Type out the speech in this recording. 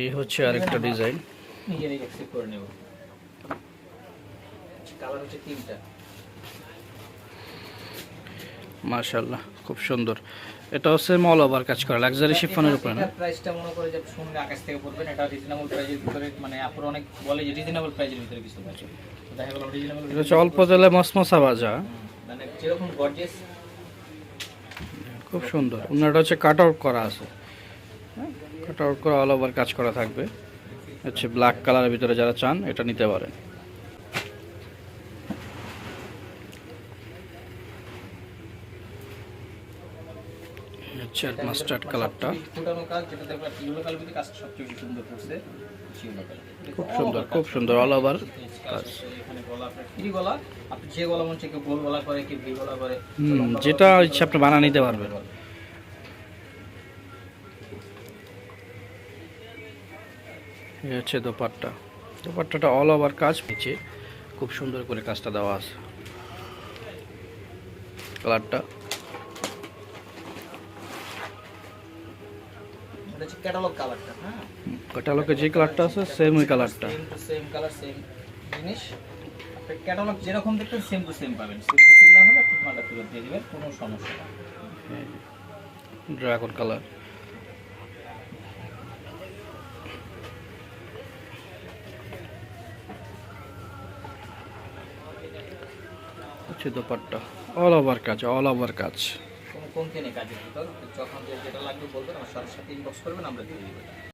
এই হচ্ছে আরেকটা ডিজাইন নিজেরাই অ্যাকসেপ্ট করে নেব। কালার হচ্ছে তিনটা। মাশাল্লাহ খুব সুন্দর। এটা হচ্ছে মল ওভার কাজ করা লাক্সারি শিফনের উপরে না? প্রাইসটা মনে করে যে শুনলে আকাশ থেকে পড়বেন এটা রিজনেবল প্রাইসের ভিতরে মানে আপনারা অনেক বলে যে রিজনেবল প্রাইসের ভিতরে কিছু আছে। দেখা গেল রিজনেবল এটা হচ্ছে অল্প তেলে মসমসা ভাজা। মানে যেরকম গর্জিয়াস খুব সুন্দর। ওনাটা হচ্ছে কাট আউট করা আছে। কাট আউট করা অল ওভার কাজ করা থাকবে। হচ্ছে ব্ল্যাক কালারের ভিতরে যারা চান, এটা নিতে পারেন। মাস্টার্ড কালারটা খুব সুন্দর খুব সুন্দর অল ওভার যেটা আপনি বানা নিতে পারবেন। এই হচ্ছে দোপাট্টা। দোপাট্টাটা অল ওভার কাজ নিচে খুব সুন্দর করে কাজটা দেওয়া আছে। কালারটা। হ্যাঁ? ক্যাটালগে যে কালারটা আছে সেম ওই কালারটা। সেম কালার সেম জিনিস। ক্যাটালগ যেরকম সেম টু সেম পাবেন। সেম টু সেম না হলে আপনি মালটা ফেরত দিয়ে দেবেন কোনো সমস্যা না ড্রাগন কালার হচ্ছে দোপাট্টা। অল ওভার কাজ অল ওভার কাজ। কোনো কোন নেই কাজের যখন যেটা লাগবে বলবেন, আমার সাথে সাথে ইনবক্স করবেন, আমরা দিয়ে দেবেন